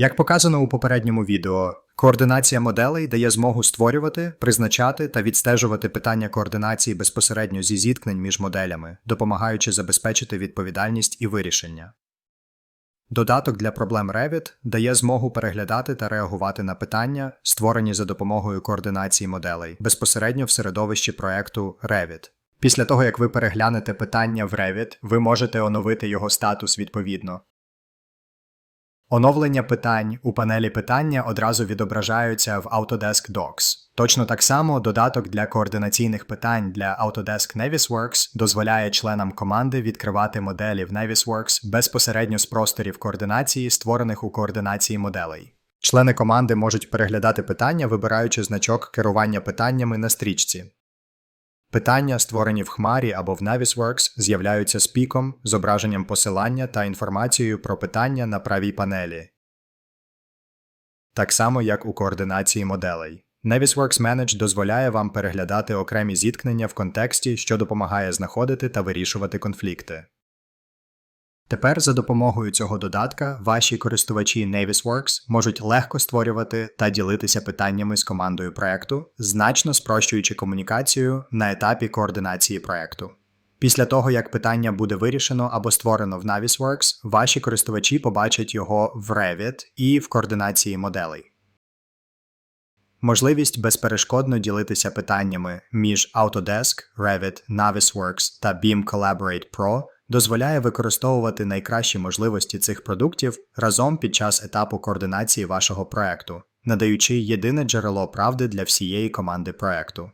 Як показано у попередньому відео, координація моделей дає змогу створювати, призначати та відстежувати питання координації безпосередньо зі зіткнень між моделями, допомагаючи забезпечити відповідальність і вирішення. Додаток для проблем Revit дає змогу переглядати та реагувати на питання, створені за допомогою координації моделей, безпосередньо в середовищі проекту Revit. Після того, як ви переглянете питання в Revit, ви можете оновити його статус відповідно. Оновлення питань у панелі питання одразу відображаються в Autodesk Docs. Точно так само додаток для координаційних питань для Autodesk Navisworks дозволяє членам команди відкривати моделі в Navisworks безпосередньо з просторів координації, створених у координації моделей. Члени команди можуть переглядати питання, вибираючи значок керування питаннями на стрічці. Питання, створені в Хмарі або в Navisworks, з'являються з піком, зображенням посилання та інформацією про питання на правій панелі. Так само, як у координації моделей. Navisworks Manage дозволяє вам переглядати окремі зіткнення в контексті, що допомагає знаходити та вирішувати конфлікти. Тепер за допомогою цього додатка ваші користувачі Navisworks можуть легко створювати та ділитися питаннями з командою проекту, значно спрощуючи комунікацію на етапі координації проекту. Після того, як питання буде вирішено або створено в Navisworks, ваші користувачі побачать його в Revit і в координації моделей. Можливість безперешкодно ділитися питаннями між Autodesk, Revit, Navisworks та Beam Collaborate Pro дозволяє використовувати найкращі можливості цих продуктів разом під час етапу координації вашого проекту, надаючи єдине джерело правди для всієї команди проекту.